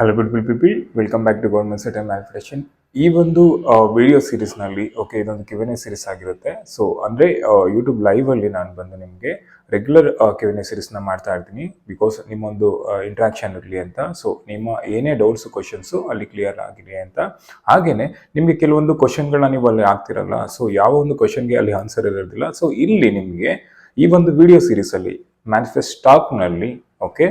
Hello bill people welcome back to government set manifestation ಈ ಒಂದು video ಸೀರೀಸ್ನಲ್ಲಿ okay ಇದೊಂದು ಕಿವೆನೆ ಸೀರೀಸ್ ಆಗಿರುತ್ತೆ. ಸೊ ಅಂದರೆ ಯೂಟ್ಯೂಬ್ ಲೈವಲ್ಲಿ ನಾನು ಬಂದು ನಿಮಗೆ ರೆಗ್ಯುಲರ್ ಕಿವೆನೆ ಸೀರೀಸ್ನ ಮಾಡ್ತಾ ಇರ್ತೀನಿ. ಬಿಕಾಸ್ ನಿಮ್ಮೊಂದು ಇಂಟ್ರಾಕ್ಷನ್ ಇರಲಿ ಅಂತ. ಸೊ ನಿಮ್ಮ ಏನೇ ಡೌಟ್ಸ್ ಕ್ವಶನ್ಸು ಅಲ್ಲಿ ಕ್ಲಿಯರ್ ಆಗಿರಲಿ ಅಂತ. ಹಾಗೆಯೇ ನಿಮಗೆ ಕೆಲವೊಂದು ಕ್ವಶನ್ಗಳನ್ನ ನೀವು ಅಲ್ಲಿ ಆಗ್ತಿರಲ್ಲ ಸೊ ಯಾವ ಒಂದು ಕ್ವಶನ್ಗೆ ಅಲ್ಲಿ ಆನ್ಸರ್ ಇರೋದಿಲ್ಲ. ಸೊ ಇಲ್ಲಿ ನಿಮಗೆ ಈ ಒಂದು ವಿಡಿಯೋ ಸೀರೀಸಲ್ಲಿ ಮ್ಯಾನಿಫೆಸ್ಟ್ ಸ್ಟಾಕ್ನಲ್ಲಿ ಓಕೆ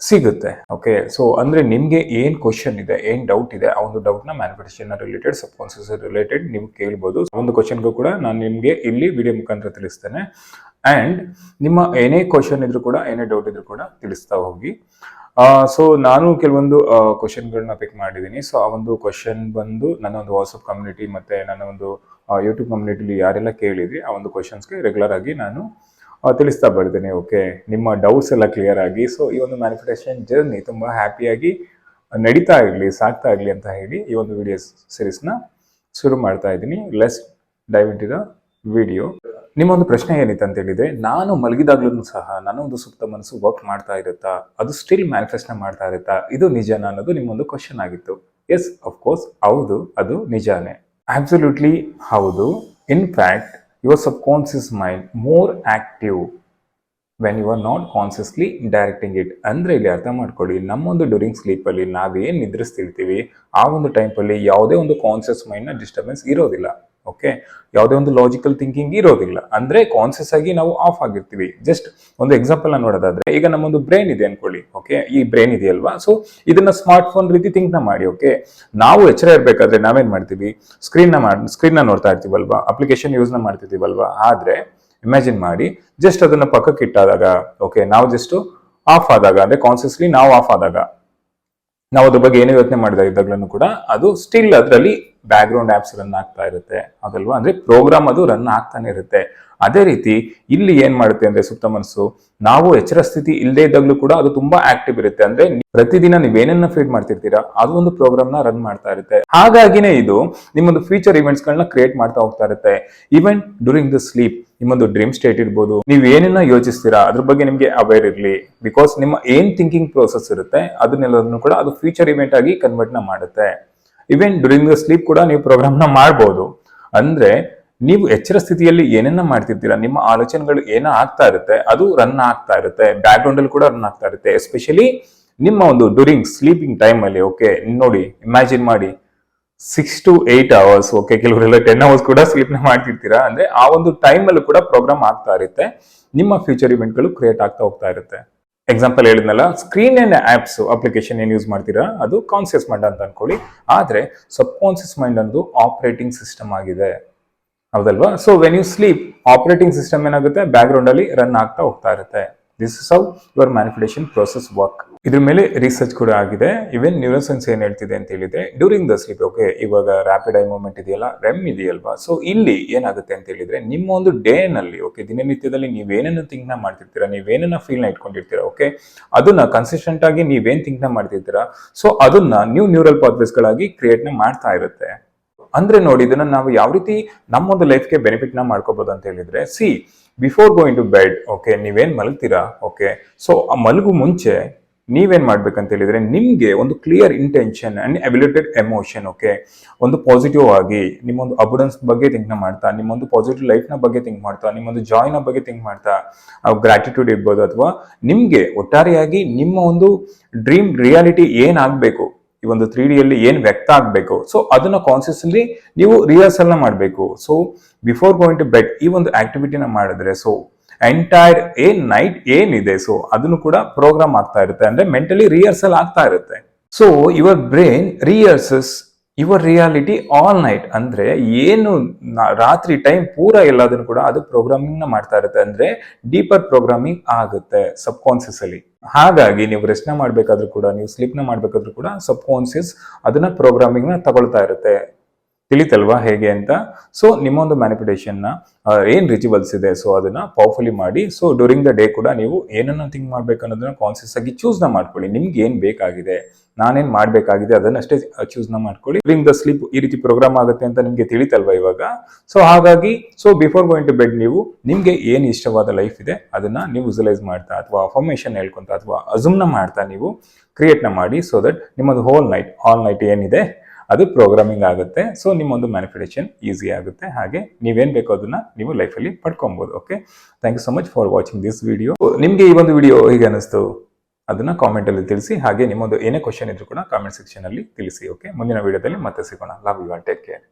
ಸಿಗುತ್ತೆ. ಓಕೆ ಸೊ ಅಂದ್ರೆ ನಿಮಗೆ ಏನ್ ಕ್ವಶನ್ ಇದೆ, ಏನ್ ಡೌಟ್ ಇದೆ, ಆ ಒಂದು ಡೌಟ್ನ manifestation related subconscious related ನೀವು ಕೇಳ್ಬೋದು. ಒಂದು ಕ್ವಶನ್ಗೂ ಕೂಡ ನಾನು ನಿಮಗೆ ಇಲ್ಲಿ ವಿಡಿಯೋ ಮುಖಾಂತರ ತಿಳಿಸ್ತೇನೆ. ಅಂಡ್ ನಿಮ್ಮ ಏನೇ ಕ್ವಶನ್ ಇದ್ರೂ ಕೂಡ, ಏನೇ ಡೌಟ್ ಇದ್ರೂ ಕೂಡ ತಿಳಿಸ್ತಾ ಹೋಗಿ. ಸೊ ನಾನು ಕೆಲವೊಂದು ಕ್ವಶನ್ಗಳನ್ನ ಪಿಕ್ ಮಾಡಿದ್ದೀನಿ ಸೊ ಆ ಒಂದು ಕ್ವಶನ್ ಬಂದು ನನ್ನ ಒಂದು ವಾಟ್ಸಪ್ ಕಮ್ಯುನಿಟಿ ಮತ್ತೆ ನನ್ನ ಒಂದು ಯೂಟ್ಯೂಬ್ ಕಮ್ಯುನಿಟಿಲಿ ಯಾರೆಲ್ಲ ಕೇಳಿದ್ರಿ, ಆ ಒಂದು ಕ್ವಶನ್ಸ್ಗೆ ರೆಗ್ಯುಲರ್ ಆಗಿ ನಾನು ತಿಳಿಸ್ತಾ ಬರ್ತೀನಿ ಓಕೆ ನಿಮ್ಮ ಡೌಟ್ಸ್ ಎಲ್ಲ ಕ್ಲಿಯರ್ ಆಗಿ ಸೊ ಈ ಒಂದು ಮ್ಯಾನಿಫೆಸ್ಟೇಷನ್ ಜರ್ನಿ ತುಂಬ ಹ್ಯಾಪಿಯಾಗಿ ನಡೀತಾ ಇರಲಿ, ಸಾಗ್ತಾ ಇರಲಿ ಅಂತ ಹೇಳಿ ಈ ಒಂದು ವಿಡಿಯೋ ಸೀರೀಸ್ನ ಶುರು ಮಾಡ್ತಾ ಇದ್ದೀನಿ. Let's dive in the video ನಿಮ್ಮೊಂದು ಪ್ರಶ್ನೆ ಏನಿತ್ತು ಅಂತ ಹೇಳಿದ್ರೆ, ನಾನು ಮಲಗಿದಾಗ್ಲೂ ಸಹ ನನ್ನ ಒಂದು ಸುಪ್ತ ಮನಸ್ಸು ವರ್ಕ್ ಮಾಡ್ತಾ ಇರುತ್ತಾ? ಅದು ಸ್ಟಿಲ್ ಮ್ಯಾನಿಫೆಸ್ಟ್ನ ಮಾಡ್ತಾ ಇರುತ್ತಾ? ಇದು ನಿಜಾನ ಅನ್ನೋದು ನಿಮ್ಮೊಂದು ಕ್ವಶನ್ ಆಗಿತ್ತು. ಎಸ್ ಅಫ್ಕೋರ್ಸ್ ಹೌದು, ಅದು ನಿಜಾನೇ. ಆಬ್ಸೊಲ್ಯೂಟ್ಲಿ ಹೌದು. In subconscious mind more active when you are not consciously directing it ಅಂದರೆ ಇಲ್ಲಿ ಅರ್ಥ ಮಾಡ್ಕೊಳ್ಳಿ, ನಮ್ಮೊಂದು ಡ್ಯೂರಿಂಗ್ ಸ್ಲೀಪಲ್ಲಿ ನಾವೇನು ನಿದ್ರಿಸ್ತಿರ್ತೀವಿ, ಆ ಒಂದು ಟೈಮಲ್ಲಿ ಯಾವುದೇ ಒಂದು ಕಾನ್ಸಿಯಸ್ ಮೈಂಡ್ನ ಡಿಸ್ಟರ್ಬೆನ್ಸ್ ಇರೋದಿಲ್ಲ. ಓಕೆ ಯಾವುದೇ ಒಂದು ಲಾಜಿಕಲ್ ಥಿಂಕಿಂಗ್ ಇರೋದಿಲ್ಲ. ಅಂದ್ರೆ ಕಾನ್ಸಿಯಸ್ ಆಗಿ ನಾವು ಆಫ್ ಆಗಿರ್ತೀವಿ. ಜಸ್ಟ್ ಒಂದು ಎಕ್ಸಾಂಪಲ್ ನೋಡೋದಾದ್ರೆ, ಈಗ ನಮ್ಮೊಂದು ಬ್ರೈನ್ ಇದೆ ಅನ್ಕೊಳ್ಳಿ. ಓಕೆ ಈ ಬ್ರೈನ್ ಇದೆಯಲ್ವಾ? ಸೊ ಇದನ್ನ ಸ್ಮಾರ್ಟ್ ಫೋನ್ ರೀತಿ ಥಿಂಕ್ನ ಮಾಡಿ ಓಕೆ ನಾವು ಎಚ್ಚರ ಇರಬೇಕಾದ್ರೆ ನಾವೇನ್ ಮಾಡ್ತೀವಿ? ಸ್ಕ್ರೀನ್ನ ಮಾಡಿ ನ ನೋಡ್ತಾ ಇರ್ತೀವಲ್ವಾ? ಅಪ್ಲಿಕೇಶನ್ ಯೂಸ್ನ ಮಾಡ್ತಿದ್ದೀವಲ್ವಾ ಆದ್ರೆ ಇಮ್ಯಾಜಿನ್ ಮಾಡಿ ಜಸ್ಟ್ ಅದನ್ನ ಪಕ್ಕಕ್ಕೆ ಇಟ್ಟಾದಾಗ ಓಕೆ ನಾವು ಜಸ್ಟ್ ಆಫ್ ಆದಾಗ, ಅಂದ್ರೆ ಕಾನ್ಸಿಯಸ್ಲಿ ನಾವು ಆಫ್ ಆದಾಗ, ನಾವು ಅದ್ರ ಬಗ್ಗೆ ಏನೋ ಯೋಚನೆ ಮಾಡಿದಾಗ ಇದ್ದಾಗ್ಲೂ ಕೂಡ ಅದು ಸ್ಟಿಲ್ ಅದರಲ್ಲಿ ಬ್ಯಾಕ್ ಗ್ರೌಂಡ್ ಆಪ್ಸ್ ರನ್ ಆಗ್ತಾ ಇರುತ್ತೆ. ಅದಲ್ವಾ? ಅಂದ್ರೆ ಪ್ರೋಗ್ರಾಮ್ ಅದು ರನ್ ಆಗ್ತಾನೆ ಇರುತ್ತೆ. ಅದೇ ರೀತಿ ಇಲ್ಲಿ ಏನ್ ಮಾಡುತ್ತೆ ಅಂದ್ರೆ ಸುತ್ತ ಮನಸ್ಸು, ನಾವು ಎಚ್ಚರ ಸ್ಥಿತಿ ಇಲ್ಲದೆ ಇದ್ದಾಗ್ಲೂ ಕೂಡ ಅದು ತುಂಬಾ ಆಕ್ಟಿವ್ ಇರುತ್ತೆ. ಅಂದ್ರೆ ಪ್ರತಿದಿನ ನೀವೇನನ್ನ ಫೀಡ್ ಮಾಡ್ತಿರ್ತೀರಾ, ಅದು ಒಂದು ಪ್ರೋಗ್ರಾಮ್ನ ರನ್ ಮಾಡ್ತಾ ಇರುತ್ತೆ. ಹಾಗಾಗಿನೇ ಇದು ನಿಮ್ಮೊಂದು ಫ್ಯೂಚರ್ ಇವೆಂಟ್ಸ್ ಗಳನ್ನ ಕ್ರಿಯೇಟ್ ಮಾಡ್ತಾ ಹೋಗ್ತಾ ಇರುತ್ತೆ. ಈವೆಂಟ್ ಡ್ಯೂರಿಂಗ್ ದ ಸ್ಲೀಪ್ ನಿಮ್ಮೊಂದು ಡ್ರೀಮ್ ಸ್ಟೇಟ್ ಇರ್ಬೋದು. ನೀವು ಏನನ್ನ ಯೋಚಿಸ್ತೀರಾ, ಅದ್ರ ಬಗ್ಗೆ ನಿಮ್ಗೆ ಅವೇರ್ ಇರಲಿ. ಬಿಕಾಸ್ ನಿಮ್ಮ ಏನ್ ಥಿಂಕಿಂಗ್ ಪ್ರೋಸೆಸ್ ಇರುತ್ತೆ, ಅದನ್ನೆಲ್ಲದನ್ನು ಕೂಡ ಅದು ಫ್ಯೂಚರ್ ಇವೆಂಟ್ ಆಗಿ ಕನ್ವರ್ಟ್ನ ಮಾಡುತ್ತೆ. ಈವನ್ ಡ್ಯೂರಿಂಗ್ ದ ಸ್ಲೀಪ್ ಕೂಡ ನೀವು ಪ್ರೋಗ್ರಾಮ್ನ ಮಾಡ್ಬೋದು. ಅಂದ್ರೆ ನೀವು ಎಚ್ಚರ ಸ್ಥಿತಿಯಲ್ಲಿ ಏನೇನ ಮಾಡ್ತಿರ್ತೀರಾ, ನಿಮ್ಮ ಆಲೋಚನೆಗಳು ಏನೋ ಆಗ್ತಾ ಇರುತ್ತೆ, ಅದು ರನ್ ಆಗ್ತಾ ಇರುತ್ತೆ ಬ್ಯಾಕ್ ಗ್ರೌಂಡ್ ಅಲ್ಲಿ ಕೂಡ ರನ್ ಆಗ್ತಾ ಇರುತ್ತೆ. ಎಸ್ಪೆಷಲಿ ನಿಮ್ಮ ಒಂದು ಡ್ಯೂರಿಂಗ್ ಸ್ಲೀಪಿಂಗ್ ಟೈಮ್ ಅಲ್ಲಿ ಓಕೆ ನೋಡಿ ಇಮ್ಯಾಜಿನ್ ಮಾಡಿ six to eight hours okay ಕೆಲವರೆಲ್ಲ ಟೆನ್ ಅವರ್ಸ್ ಕೂಡ ಸ್ಲೀಪ್ನ ಮಾಡ್ತಿರ್ತೀರಾ? ಅಂದ್ರೆ ಆ ಒಂದು ಟೈಮ್ ಅಲ್ಲೂ ಕೂಡ ಪ್ರೋಗ್ರಾಮ್ ಆಗ್ತಾ ಇರುತ್ತೆ. ನಿಮ್ಮ ಫ್ಯೂಚರ್ ಇವೆಂಟ್ಗಳು ಕ್ರಿಯೇಟ್ ಆಗ್ತಾ ಹೋಗ್ತಾ ಇರುತ್ತೆ. ಎಕ್ಸಾಂಪಲ್ ಹೇಳಿದ್ನಲ್ಲ ಸ್ಕ್ರೀನ್ ಅಂಡ್ ಆಪ್ಸ್ ಅಪ್ಲಿಕೇಶನ್ ಏನ್ ಯೂಸ್ ಮಾಡ್ತೀರಾ? ಅದು ಕಾನ್ಸಿಯಸ್ ಮೈಂಡ್ ಅಂತ ಅನ್ಕೊಳ್ಳಿ. ಆದ್ರೆ ಸಬ್ ಕಾನ್ಸಿಯಸ್ ಮೈಂಡ್ ಒಂದು ಆಪರೇಟಿಂಗ್ ಸಿಸ್ಟಮ್ ಆಗಿದೆ. ಹೌದಲ್ವಾ? So when you sleep operating system ಏನಾಗುತ್ತೆ? ಬ್ಯಾಕ್ ಅಲ್ಲಿ ರನ್ ಆಗ್ತಾ ಹೋಗ್ತಾ ಇರುತ್ತೆ. This is how your manifestation process work ಇದ್ರ ಮೇಲೆ ರಿಸರ್ಚ್ ಕೂಡ ಆಗಿದೆ. ಇವನ್ ನ್ಯೂರೋ ಸೈನ್ಸ್ ಏನ್ ಹೇಳ್ತಿದೆ ಅಂತ ಹೇಳಿದ್ರೆ ಡ್ಯೂರಿಂಗ್ ದ ಸ್ಲೀಪ್ ಓಕೆ ಇವಾಗ ರ್ಯಾಪಿಡ್ ಐ ಮೂವ್ಮೆಂಟ್ ಇದೆಯಲ್ಲ ರೆಮ್ ಇದೆಯಲ್ವಾ? ಸೊ ಇಲ್ಲಿ ಏನಾಗುತ್ತೆ ಅಂತ ಹೇಳಿದ್ರೆ, ನಿಮ್ಮ ಒಂದು ಡೇ ನಲ್ಲಿ ಓಕೆ ದಿನನಿತ್ಯದಲ್ಲಿ ನೀವು ಥಿಂಕ್ನ ಮಾಡ್ತಿರ್ತೀರಾ? ನೀವೇನೇನೋ ಫೀಲ್ನ ಇಟ್ಕೊಂಡಿರ್ತೀರಾ? ಓಕೆ ಅದನ್ನ ಕನ್ಸಿಸ್ಟೆಂಟ್ ಆಗಿ ನೀವೇನ್ನ ಮಾಡ್ತಿರ್ತೀರಾ? ಸೊ ಅದನ್ನ ನ್ಯೂ ನ್ಯೂರಲ್ ಪಾತ್ವೇಸ್ ಗಳಾಗಿ ಕ್ರಿಯೇಟ್ನ ಮಾಡ್ತಾ ಇರುತ್ತೆ. ಅಂದ್ರೆ ನೋಡಿ, ಇದನ್ನ ನಾವು ಯಾವ ರೀತಿ ನಮ್ಮೊಂದು ಲೈಫ್ಗೆ ಬೆನಿಫಿಟ್ನ ಮಾಡ್ಕೋಬಹುದು ಅಂತ ಹೇಳಿದ್ರೆ see before going to bed okay ನೀವೇನು ಮಲಗ್ತೀರಾ? ಓಕೆ ಸೊ ಆ ಮಲಗು ಮುಂಚೆ ನೀವೇನ್ ಮಾಡ್ಬೇಕಂತ ಹೇಳಿದ್ರೆ ನಿಮಗೆ ಒಂದು clear intention and elevated emotion okay ಒಂದು ಪಾಸಿಟಿವ್ ಆಗಿ ನಿಮ್ಮೊಂದು ಅಬುಡೆನ್ಸ್ ಬಗ್ಗೆ ಥಿಂಕ್ನ ಮಾಡ್ತಾ, ನಿಮ್ಮೊಂದು ಪಾಸಿಟಿವ್ ಲೈಫ್ನ ಬಗ್ಗೆ ಥಿಂಕ್ ಮಾಡ್ತಾ, ನಿಮ್ಮೊಂದು ಜಾಯ್ನ ಬಗ್ಗೆ ಥಿಂಕ್ ಮಾಡ್ತಾ ಗ್ರಾಟಿಟ್ಯೂಡ್ ಇರ್ಬೋದು ಅಥವಾ ನಿಮಗೆ ಒಟ್ಟಾರೆಯಾಗಿ ನಿಮ್ಮ ಒಂದು ಡ್ರೀಮ್ ರಿಯಾಲಿಟಿ ಏನಾಗಬೇಕು ಈ ಒಂದು ತ್ರೀ ಡಿಯಲ್ಲಿ ಏನು ವ್ಯಕ್ತ ಆಗಬೇಕು? ಸೊ ಅದನ್ನ ಕಾನ್ಸಿಯಸ್ಲಿ ನೀವು ರಿಹರ್ಸಲ್ನ ಮಾಡಬೇಕು. So before going to bed ಈ ಒಂದು ಆಕ್ಟಿವಿಟಿನ ಮಾಡಿದ್ರೆ ಸೊ ಎಂಟೈರ್ ಏನ್ ನೈಟ್ ಏನಿದೆ ಸೊ ಅದನ್ನು ಕೂಡ ಪ್ರೋಗ್ರಾಮ್ ಆಗ್ತಾ ಇರುತ್ತೆ. ಅಂದ್ರೆ ಮೆಂಟಲಿ ರಿಹರ್ಸಲ್ ಆಗ್ತಾ ಇರುತ್ತೆ. So your brain rehearses your reality all night. ಅಂದ್ರೆ ಏನು ರಾತ್ರಿ ಟೈಮ್ ಪೂರ ಎಲ್ಲದನ್ನು ಕೂಡ ಅದು ಪ್ರೋಗ್ರಾಮಿಂಗ್ನ ಮಾಡ್ತಾ ಇರುತ್ತೆ. ಅಂದ್ರೆ ಡೀಪರ್ ಪ್ರೋಗ್ರಾಮಿಂಗ್ ಆಗುತ್ತೆ ಸಬ್ ಕಾನ್ಸಿಯಸ್ ಅಲ್ಲಿ. ಹಾಗಾಗಿ ನೀವು ರೆಸ್ಟ್ನ ಮಾಡ್ಬೇಕಾದ್ರೂ ಕೂಡ, ನೀವು ಸ್ಲೀಪ್ನ ಮಾಡ್ಬೇಕಾದ್ರೂ ಕೂಡ ಸಬ್ ಕಾನ್ಸಿಯಸ್ ಅದನ್ನ ಪ್ರೋಗ್ರಾಮಿಂಗ್ನ ತಗೊಳ್ತಾ ಇರುತ್ತೆ. ತಿಳಿತಲ್ವಾ ಹೇಗೆ ಅಂತ? ಸೊ ನಿಮ್ಮೊಂದು ಮ್ಯಾನಿಪುಲೇಷನ್ನ ಏನ್ ರಿಚುವಲ್ಸ್ ಇದೆ ಸೊ ಅದನ್ನ ಪವರ್ಫುಲಿ ಮಾಡಿ ಸೊ ಡ್ಯೂರಿಂಗ್ ದ ಡೇ ಕೂಡ ನೀವು ಏನನ್ನ ಥಿಂಕ್ ಮಾಡ್ಬೇಕು ಅನ್ನೋದನ್ನ ಕಾನ್ಸಿಯಸ್ ಆಗಿ ಚೂಸ್ನ ಮಾಡ್ಕೊಳ್ಳಿ. ನಿಮ್ಗೆ ಏನ್ ಬೇಕಾಗಿದೆ? ನಾನೇನ್ ಮಾಡಬೇಕಾಗಿದೆ ಅದನ್ನಷ್ಟೇ ಚೂಸ್ನ ಮಾಡ್ಕೊಳ್ಳಿ. ಡ್ಯೂರಿಂಗ್ ದ ಸ್ಲೀಪ್ ಈ ರೀತಿ ಪ್ರೋಗ್ರಾಮ್ ಆಗುತ್ತೆ ಅಂತ ನಿಮಗೆ ತಿಳಿತಲ್ವಾ ಇವಾಗ? ಸೊ ಹಾಗಾಗಿ so before going to bed ನೀವು ನಿಮಗೆ ಏನು ಇಷ್ಟವಾದ ಲೈಫ್ ಇದೆ ಅದನ್ನ ನೀವು ವಿಸುಲೈಸ್ ಮಾಡ್ತಾ ಅಥವಾ ಅಫರ್ಮೇಷನ್ ಹೇಳ್ಕೊಂತ ಅಥವಾ ಅಜುಮ್ನ ಮಾಡ್ತಾ ನೀವು ಕ್ರಿಯೇಟ್ನ ಮಾಡಿ ಸೊ ದಟ್ ನಿಮ್ಮದು ಹೋಲ್ ನೈಟ್ ಆಲ್ ನೈಟ್ ಏನಿದೆ, ಅದು ಪ್ರೋಗ್ರಾಮಿಂಗ್ ಆಗುತ್ತೆ. ಸೊ ನಿಮ್ಮೊಂದು ಮ್ಯಾನಿಫಿಟೇಷನ್ ಈಸಿ ಆಗುತ್ತೆ. ಹಾಗೆ ನೀವೇನು ಬೇಕೋ ಅದನ್ನ ನೀವು ಲೈಫಲ್ಲಿ ಪಡ್ಕೊಬೋದು okay thank you so much for watching this video ನಿಮಗೆ ಈ ಒಂದು ವಿಡಿಯೋ ಹೀಗೆ ಅನಿಸ್ತು? ಅದನ್ನ ಕಾಮೆಂಟ್ ಅಲ್ಲಿ ತಿಳಿಸಿ, ಹಾಗೆ ನಿಮ್ಮೊಂದು ಏನೇ ಕ್ವಶನ್ ಇದ್ರೂ ಕೂಡ ಕಾಮೆಂಟ್ ಸೆಕ್ಷನ್ ಅಲ್ಲಿ ತಿಳಿಸಿ ಓಕೆ ಮುಂದಿನ ವಿಡಿಯೋದಲ್ಲಿ ಮತ್ತೆ ಸಿಗೋಣ. Love you take care